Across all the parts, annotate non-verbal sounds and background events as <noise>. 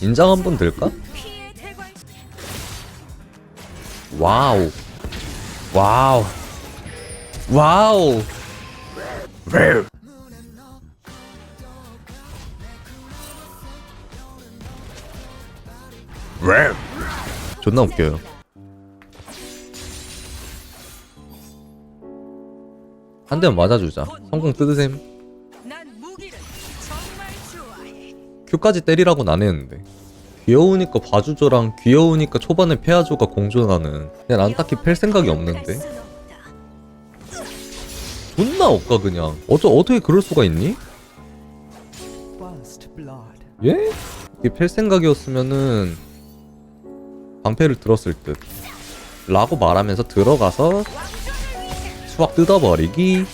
인장 한 번 들까? 와우. 와우. 와우. 존나 웃겨요. 한 대만 맞아주자. 성공 뜯으셈 큐까지 때리라고는 안 했는데 귀여우니까 봐주죠랑 귀여우니까 초반에 패야죠가 공존하는 그냥 난 딱히 팰 생각이 없는데. 존나 억까 그냥 어쩌 어떻게 그럴 수가 있니? 예? 이게 팰 생각이었으면은 방패를 들었을 듯 라고 말하면서 들어가서 수박 뜯어버리기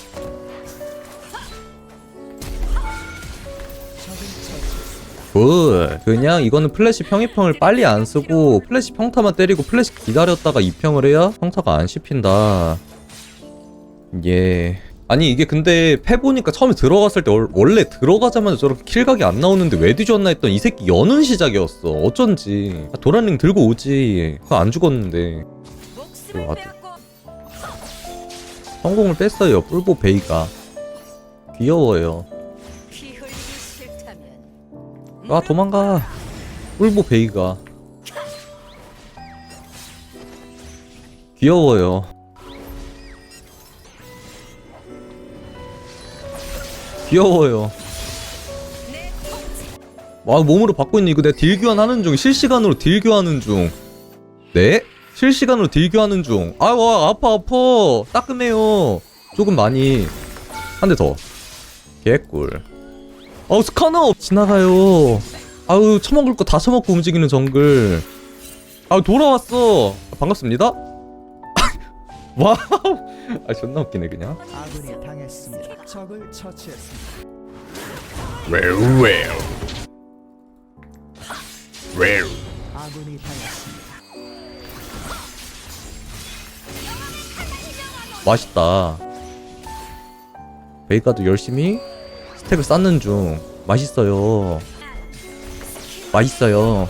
굿 그냥 이거는 플래시 평이평을 빨리 안 쓰고 플래시 평타만 때리고 플래시 기다렸다가 이평을 해야 평타가 안 씹힌다. 예. 아니 이게 근데 패 보니까 처음에 들어갔을 때 월- 원래 들어가자마자 저렇게 킬각이 안 나오는데 왜 뒤졌나 했던 이 새끼 여는 시작이었어. 어쩐지. 아, 도란링 들고 오지. 그거 안 죽었는데. 성공을 뺐어요 뿔보 베이가. 귀여워요 아 도망가. 뿔보 베이가. 귀여워요. 귀여워요. 와 몸으로 받고 있는 이거 내가 딜 교환하는 중. 실시간으로 딜 교환하는 중. 네? 실시간으로 딜 교환하는 중. 아유 와, 아파 아파. 따끔해요. 조금 많이. 한 대더. 개꿀 어우 스카너! 지나가요. 아유 처먹을 거 다 처먹고 움직이는 정글. 아유 돌아왔어. 반갑습니다. <laughs> 와우! 아 존나 웃기네 그냥. 아군이 당했습니다. 적을 처치했습니다. 왜우 왜우 아군이 당했습니다. 맛있다. 베이가도 열심히 스택을 쌓는 중. 맛있어요. 맛있어요.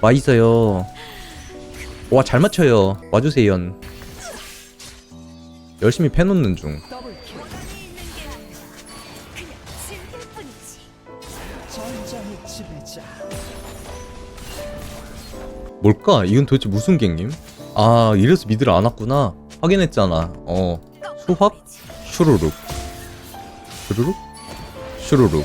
맛있어요. 와, 잘 맞춰요. 와주세요. 열심히 패놓는 중. 뭘까? 이건 도대체 무슨 갱님? 아, 이래서 미드를 안 왔구나. 확인했잖아. 어. 수확? 슈루룩. 슈루룩? 슈루룩.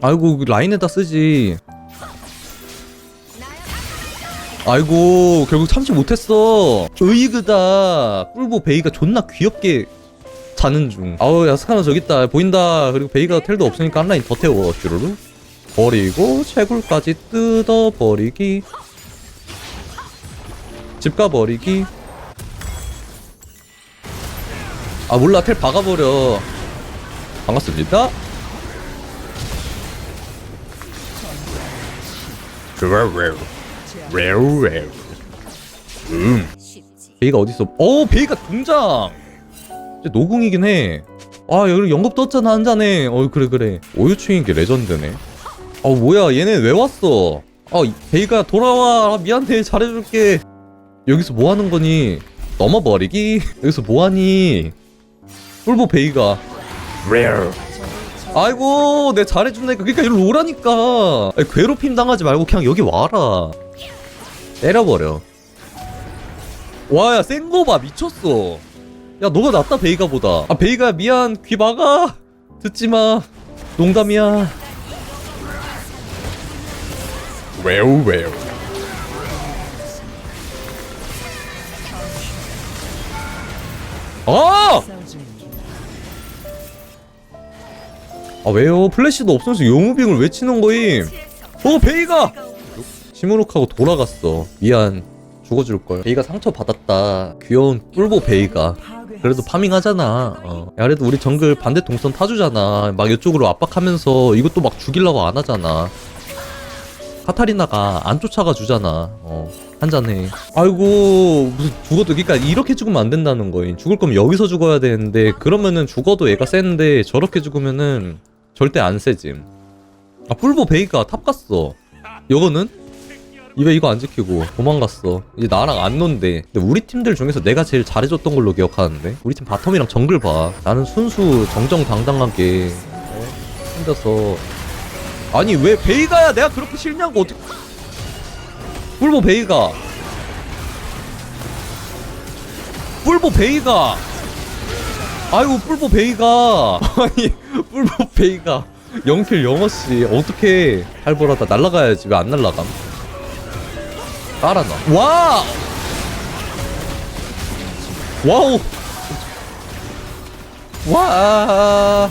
아이고 그 라인에다 쓰지. 아이고 결국 참지 못했어. 으이그다. 꿀보 베이가 존나 귀엽게 자는 중. 아우 야 스카너 저기 있다 보인다. 그리고 베이가 텔도 없으니까 한 라인 더 태워 쭈루루. 버리고 채굴까지 뜯어 버리기. 집 가 버리기. 아 몰라 텔 박아버려. 반갑습니다. 음. 베이가 어딨어? 어 베이가 등장. 이제 노궁이긴 해. 아 여기 연급 떴잖아 한 잔에. 어 그래 그래. 오유충인 게 레전드네. 어 뭐야 얘네 왜 왔어? 어 이- 베이가 돌아와 아, 미안해 잘해줄게. 여기서 뭐 하는 거니? 넘어버리기? <laughs> 여기서 뭐 하니? 뿔보 베이가. 아이고 내 잘해준다니까. 그러니까 이리 오라니까. 아니, 괴롭힘 당하지 말고 그냥 여기 와라. 때려버려. 와야 센 거 봐. 미쳤어. 야 너가 낫다 베이가보다. 아 베이가 미안. 귀 막아. 듣지마. 농담이야. 왜우 왜우 아! 아 왜요? 플래시도 없으면서 용우빙을 왜 치는 거임? 어 베이가! 시무룩하고 돌아갔어. 미안. 죽어줄걸. 베이가 상처받았다. 귀여운 뿔보 베이가. 그래도 파밍하잖아. 어. 야 그래도 우리 정글 반대 동선 타주잖아. 막 이쪽으로 압박하면서 이것도 막 죽이려고 안 하잖아 카타리나가 안 쫓아가 주잖아. 어. 한잔해. 아이고 무슨 죽어도 그러니까 이렇게 죽으면 안 된다는 거임 죽을 거면 여기서 죽어야 되는데 그러면은 죽어도 얘가 센데 저렇게 죽으면은 절대 안 세짐. 아 뿔보 베이가 탑 갔어. 요거는? 이왜 이거 안 지키고 도망갔어. 이제 나랑 안 논대. 근데 우리 팀들 중에서 내가 제일 잘해줬던 걸로 기억하는데? 우리 팀 바텀이랑 정글 봐. 나는 순수 정정당당하게 어? 혼자서 아니 왜 베이가야? 내가 그렇게 싫냐고. 어떻게 뿔보 베이가. 뿔보 베이가. 아이고 뿔보 베이가. <laughs> 아니 뿔보 베이가. 0킬 0어씨 어떻게 할벌하다 날라가야지. 왜 안 날라감? 따라나 와! 와우! 와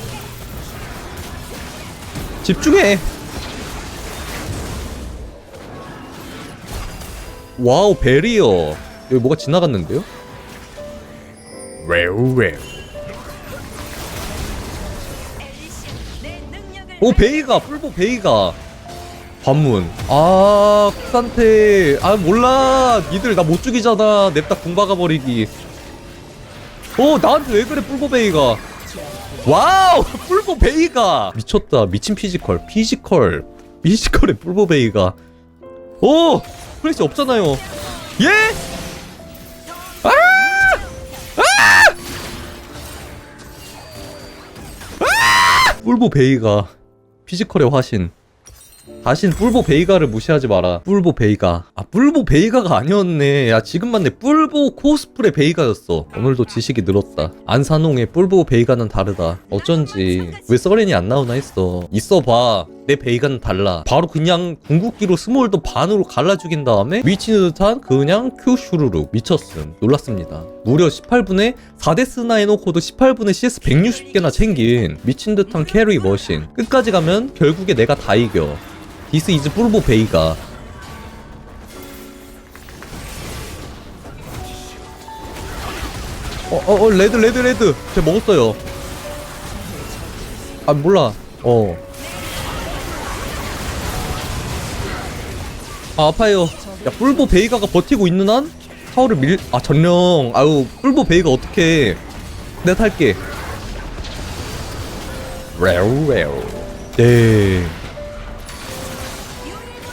집중해. 와우 베리어. 여기 뭐가 지나갔는데요? 왜우 왜우. 오 베이가 뿔보 베이가. 관문. 아 쿡산테. 아 몰라. 니들 나 못 죽이잖아. 냅다 궁 박아버리기. 오 나한테 왜 그래 뿔보 베이가 와우! 뿔보 베이가. 미쳤다. 미친 피지컬. 피지컬. 피지컬의 뿔보 베이가. 오! 플래시 없잖아요. 예? 아! 아! 아! 뿔보 베이가 피지컬의 화신 다신 뿔보 베이가를 무시하지 마라. 뿔보 베이가. 아, 뿔보 베이가가 아니었네. 야, 지금 맞네. 뿔보 코스프레 베이가였어. 오늘도 지식이 늘었다. 안산홍의 뿔보 베이가는 다르다. 어쩐지. 왜 썰렌이 안 나오나 했어. 있어봐. 내 베이가는 달라. 바로 그냥 궁극기로 스몰도 반으로 갈라 죽인 다음에 미치는 듯한 그냥 큐 슈루룩. 미쳤음. 놀랐습니다. 무려 18분에 4데스나 해놓고도 18분에 CS 160개나 챙긴 미친 듯한 캐리 머신. 끝까지 가면 결국에 내가 다 이겨. 디스 이즈 뿔보 베이가. 어어 어, 레드 레드 레드. 제가 먹었어요. 아 몰라. 어. 아, 아파요. 야 뿔보 베이가가 버티고 있는 한 타워를 밀 아 전령. 아유 뿔보 베이가 어떻게 내가 탈게. 레우 레우. 네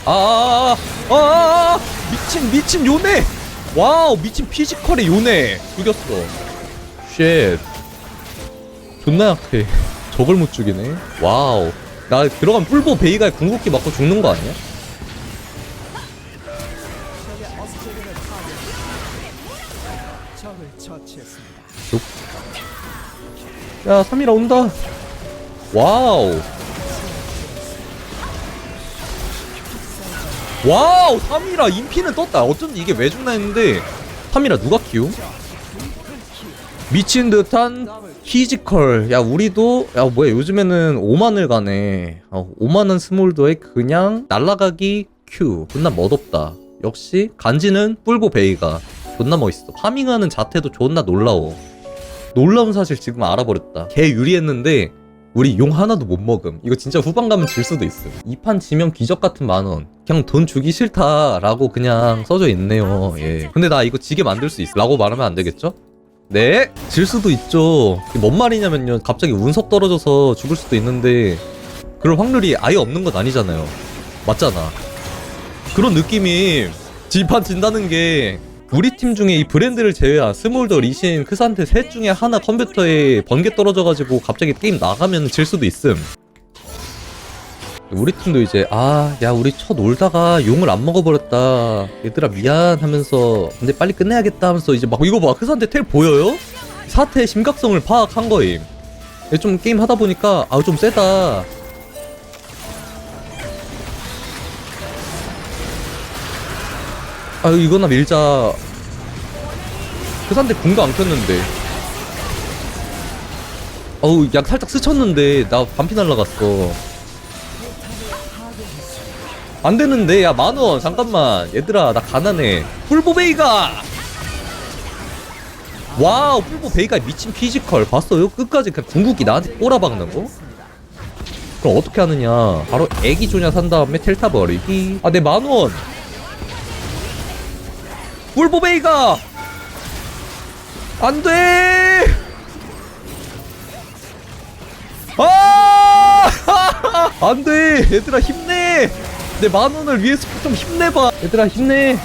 아, 아, 아, 아, 아, 미친, 미친 요네! 와우, 미친 피지컬의 요네! 죽였어. 쉣. 존나 약해. <laughs> 저걸 못 죽이네. 와우. 나 들어간 뿔보 베이가의 궁극기 맞고 죽는 거 아니야? 야, 3이라 온다. 와우. 와우, 3이라 인피는 떴다. 어쩐지 이게 왜 죽나 했는데 3이라 누가 키움? 미친 듯한 피지컬. 야, 우리도 야, 뭐야? 요즘에는 5만을 가네. 어, 5만원 스몰도에 그냥 날라가기 큐. 존나 멋없다. 역시 간지는 뿔보 베이가 존나 멋있어. 파밍하는 자태도 존나 놀라워. 놀라운 사실 지금 알아버렸다. 개 유리했는데 우리 용 하나도 못 먹음. 이거 진짜 후반 가면 질 수도 있음. 이판 지면 기적 같은 만 원. 그냥 돈 주기 싫다라고 그냥 써져 있네요. 예. 근데 나 이거 지게 만들 수 있어. 라고 말하면 안 되겠죠? 네? 질 수도 있죠. 이게 뭔 말이냐면요. 갑자기 운석 떨어져서 죽을 수도 있는데 그럴 확률이 아예 없는 건 아니잖아요. 맞잖아. 그런 느낌이 지판 진다는 게 우리 팀 중에 이 브랜드를 제외한 스몰더, 리신, 크산테 셋 중에 하나 컴퓨터에 번개 떨어져가지고 갑자기 게임 나가면 질 수도 있음. 우리 팀도 이제 아 야 우리 쳐 놀다가 용을 안 먹어버렸다. 얘들아 미안 하면서 근데 빨리 끝내야겠다 하면서 이제 막 이거 봐. 크산테 텔 보여요? 사태의 심각성을 파악한 거임. 좀 게임 하다 보니까 아우 좀 세다. 아 이거나 밀자. 그 산대 궁도 안 켰는데. 어우 약 살짝 스쳤는데 나 반피 날라갔어 안 되는데 야 만원 잠깐만. 얘들아 나 가난해. 뿔보베이가! 와우 뿔보베이가 미친 피지컬. 봤어요? 끝까지 그냥 궁극기 나한테 꼬라박는 거? 그럼 어떻게 하느냐? 바로 애기 조냐 산 다음에 텔타 버리기. 아 내 만원! 뿔보베이가! 안돼! 아! <laughs> 안돼! 얘들아 힘내 내 만원을 위해서 좀 힘내봐. 얘들아 힘내.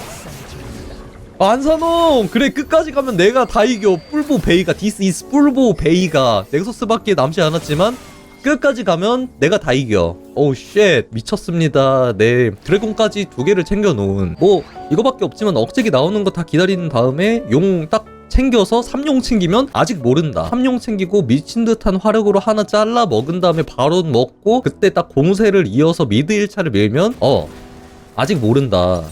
안사농 그래 끝까지 가면 내가 다 이겨. 뿔보 베이가 디스 이스 뿔보 베이가. 넥서스밖에 남지 않았지만 끝까지 가면 내가 다 이겨. 오우 쉣 미쳤습니다. 네. 드래곤까지 두 개를 챙겨 놓은. 뭐 이거밖에 없지만 억제기 나오는 거 다 기다리는 다음에 용 딱 챙겨서 삼용 챙기면 아직 모른다. 삼용 챙기고 미친 듯한 화력으로 하나 잘라 먹은 다음에 바로 먹고 그때 딱 공세를 이어서 미드 1차를 밀면 어 아직 모른다.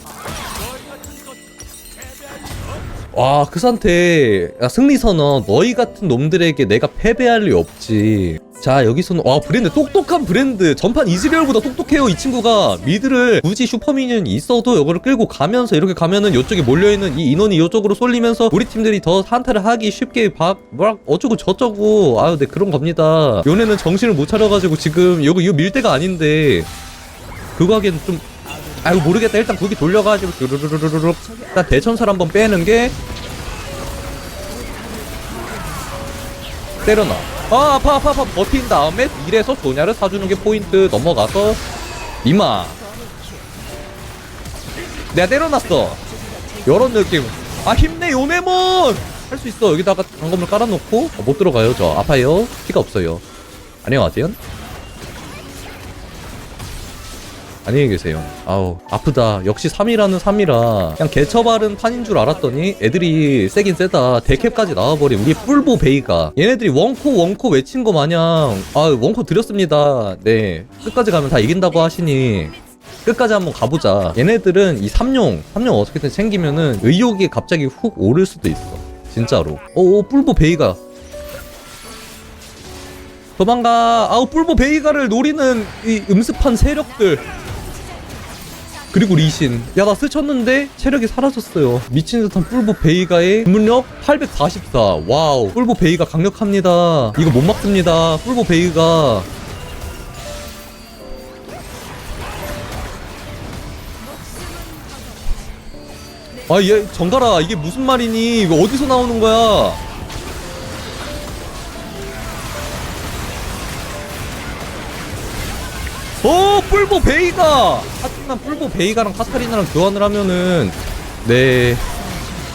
와, 그 상태, 야, 승리 선언, 너희 같은 놈들에게 내가 패배할 리 없지. 자, 여기서는, 와, 브랜드, 똑똑한 브랜드. 전판 이즈리얼보다 똑똑해요, 이 친구가. 미드를 굳이 슈퍼미니언이 있어도 이거를 끌고 가면서 이렇게 가면은 이쪽에 몰려있는 이 인원이 이쪽으로 쏠리면서 우리 팀들이 더 한타를 하기 쉽게 박, 뭐라, 어쩌고 저쩌고. 아유, 네, 그런 겁니다. 요네는 정신을 못 차려가지고 지금 여기 이거 밀 때가 아닌데. 그거 하기엔 좀 아이고 모르겠다 일단 거기 돌려가지고 르르르르르 일단 대천사를 한번 빼는 게 때려놔 아 아파 아파 아파. 버틴 다음에 이래서 조냐를 사주는 게 포인트 넘어가서 이마. 내가 때려놨어. 요런 느낌 아 힘내 요네몬! 할 수 있어. 여기다가 단검을 깔아놓고 어, 못 들어가요 저. 아파요. 피가 없어요. 안녕하세요 안녕히 계세요. 아우 아프다. 역시 3이라는 3이라 그냥 개처바른 판인 줄 알았더니 애들이 세긴 세다. 대캡까지 나와버린 우리 뿔보 베이가 얘네들이 원코 원코 외친 거 마냥 아 원코 드렸습니다. 네 끝까지 가면 다 이긴다고 하시니 끝까지 한번 가보자. 얘네들은 이 삼룡 삼룡 어떻게든 챙기면은 의욕이 갑자기 훅 오를 수도 있어. 진짜로. 오 뿔보 베이가 도망가. 아우 뿔보 베이가를 노리는 이 음습한 세력들. 그리고 리신. 야, 나 스쳤는데 체력이 사라졌어요. 미친 듯한 뿔보 베이가의 주문력 844. 와우. 뿔보 베이가 강력합니다. 이거 못 막습니다. 뿔보 베이가. 아, 얘, 정가라. 이게 무슨 말이니? 이거 어디서 나오는 거야? 오 뿔보 베이가 하지만 뿔보 베이가랑 카타리나랑 교환을 하면은 네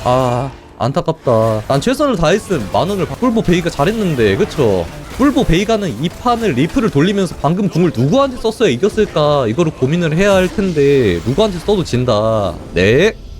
아 안타깝다. 난 최선을 다했음. 만원을 바- 뿔보 베이가 잘했는데 그쵸? 뿔보 베이가는 이 판을 리프를 돌리면서 방금 궁을 누구한테 썼어야 이겼을까? 이거를 고민을 해야 할 텐데 누구한테 써도 진다. 네